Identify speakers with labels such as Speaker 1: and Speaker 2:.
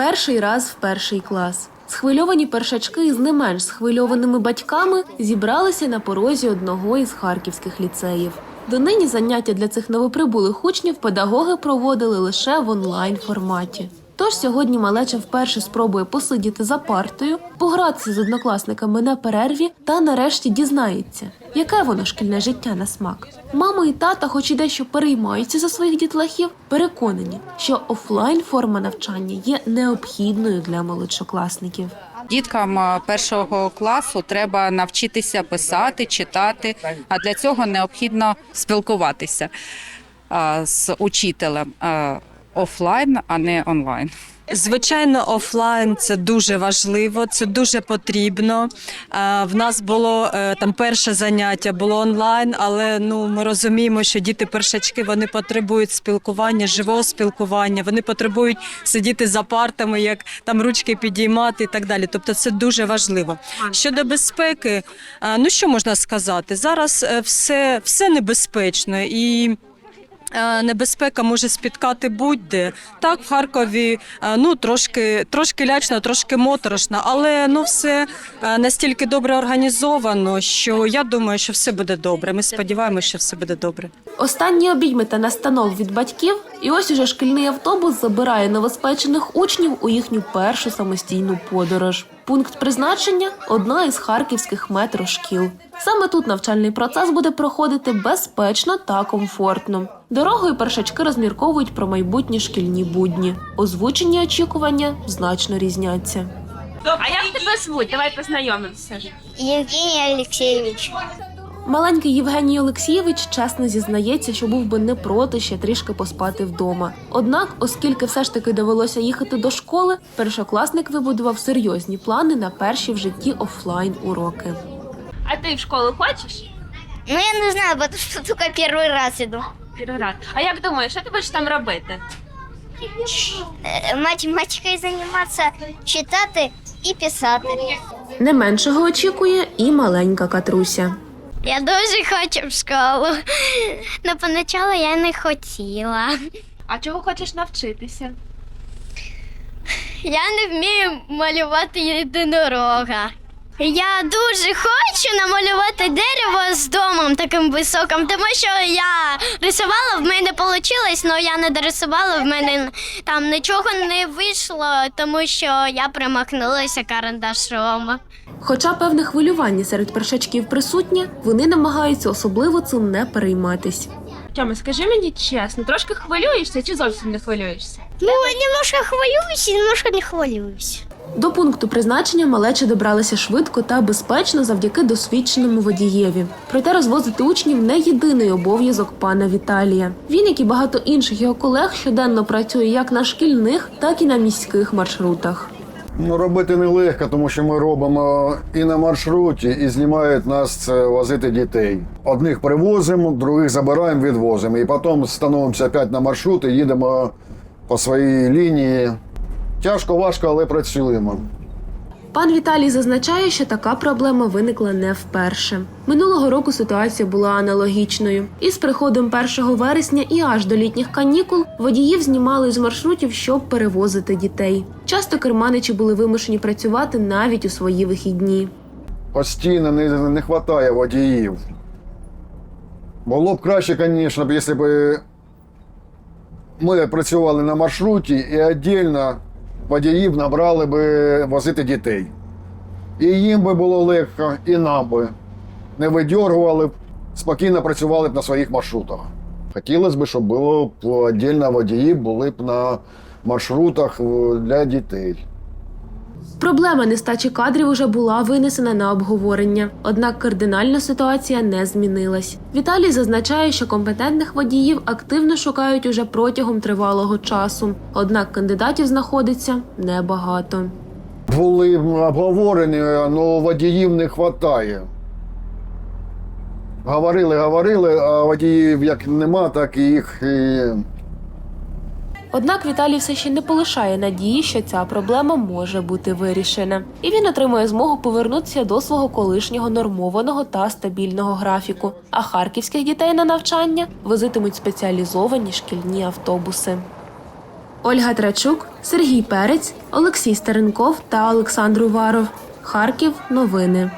Speaker 1: Перший раз в перший клас. Схвильовані першачки з не менш схвильованими батьками зібралися на порозі одного із харківських ліцеїв. Донині заняття для цих новоприбулих учнів педагоги проводили лише в онлайн форматі. Тож сьогодні малеча вперше спробує посидіти за партою, погратися з однокласниками на перерві та нарешті дізнається, яке воно шкільне життя на смак. Мама і тата, хоч і дещо переймаються за своїх дітлахів, переконані, що офлайн форма навчання є необхідною для молодшокласників.
Speaker 2: Діткам е, першого класу треба навчитися писати, читати, а для цього необхідно спілкуватися е, з учителем е, офлайн, а не онлайн.
Speaker 3: Звичайно, офлайн це дуже важливо, це дуже потрібно. Е, В нас було е, там перше заняття було онлайн, але ну ми розуміємо, що діти першачки вони потребують спілкування, живого спілкування. Вони потребують сидіти за партами, як там ручки підіймати і так далі. Тобто, це дуже важливо. Щодо безпеки, е, ну що можна сказати? Зараз все, все небезпечно і. Е, Небезпека може спіткати будь-де. Так, в Харкові е, ну трошки, трошки лячно, трошки моторошно, але ну все е, настільки добре організовано, що я думаю, що все буде добре. Ми сподіваємося, що все буде добре.
Speaker 1: Останні обійми та настанов від батьків, і ось уже шкільний автобус забирає новоспечених учнів у їхню першу самостійну подорож. Пункт призначення одна із харківських метрошкіл. Саме тут навчальний процес буде проходити безпечно та комфортно. Дорогою першачки розмірковують про майбутні шкільні будні. Озвучені очікування значно різняться.
Speaker 4: А як тебе звуть? Давай познайомимося.
Speaker 5: Євгеній Алексеевич.
Speaker 1: Маленький Євгеній Олексійович чесно зізнається, що був би не проти ще трішки поспати вдома. Однак, оскільки все ж таки довелося їхати до школи, першокласник вибудував серйозні плани на перші в житті офлайн уроки.
Speaker 4: А ти в школу хочеш?
Speaker 5: Ну, я не знаю, потому что только первый раз иду.
Speaker 4: Перший раз. А як думаєш, що ти будеш там робити?
Speaker 5: Е, Математикою займатися, читати і писати.
Speaker 1: Не меншого очікує і маленька Катруся.
Speaker 5: Я дуже хочу в школу. Но поначалу я не хотіла.
Speaker 4: А чого хочеш навчитися?
Speaker 5: Я не вмію малювати єдинорога. Я дуже хочу намалювати дерево з домом таким високим, тому що я рисувала, в мене вийшло, але я не дорисувала, в мене там нічого не вийшло, тому що я примахнулася карандашом.
Speaker 1: Хоча певне хвилювання серед першачків присутнє, вони намагаються особливо цим не перейматись.
Speaker 4: Тьома, скажи мені чесно, трошки хвилюєшся чи зовсім не хвилюєшся?
Speaker 5: Ну, немножко хвилююсь і немножко не хвилююсь.
Speaker 1: До пункту призначення малеча добралися швидко та безпечно завдяки досвідченому водієві. Проте розвозити учнів не єдиний обов'язок пана Віталія. Він, як і багато інших його колег, щоденно працює як на шкільних, так і на міських маршрутах.
Speaker 6: Ну, робити нелегко, тому що ми робимо і на маршруті, і знімають нас це возити дітей. Одних привозимо, других забираємо, відвозимо. І потім становимося опять на маршрут і їдемо по своїй лінії. Тяжко, важко, але працюємо.
Speaker 1: Пан Віталій зазначає, що така проблема виникла не вперше. Минулого року ситуація була аналогічною. І з приходом 1 вересня і аж до літніх канікул водіїв знімали з маршрутів, щоб перевозити дітей. Часто керманичі були вимушені працювати навіть у свої вихідні.
Speaker 6: Постійно не, не вистачає водіїв. Було б краще, звісно, якщо б ми працювали на маршруті і віддільно водіїв набрали б возити дітей. І їм би було легко, і нам би. Не видьоргували б, спокійно працювали б на своїх маршрутах. Хотілося б, щоб було б віддільно водії були б на маршрутах е, для дітей.
Speaker 1: Проблема нестачі кадрів уже була винесена на обговорення, однак кардинальна ситуація не змінилась. Віталій зазначає, що компетентних водіїв активно шукають уже протягом тривалого часу, однак кандидатів знаходиться небагато.
Speaker 6: Були обговорені, але водіїв не вистачає. Говорили, говорили, а водіїв як нема, так і їх і
Speaker 1: Однак Віталій все ще не полишає надії, що ця проблема може бути вирішена, і він отримує змогу повернутися до свого колишнього нормованого та стабільного графіку. А харківських дітей на навчання возитимуть спеціалізовані шкільні автобуси. Ольга Трачук, Сергій Перець, Олексій Старенков та Олександр Уваров. Харків. Новини.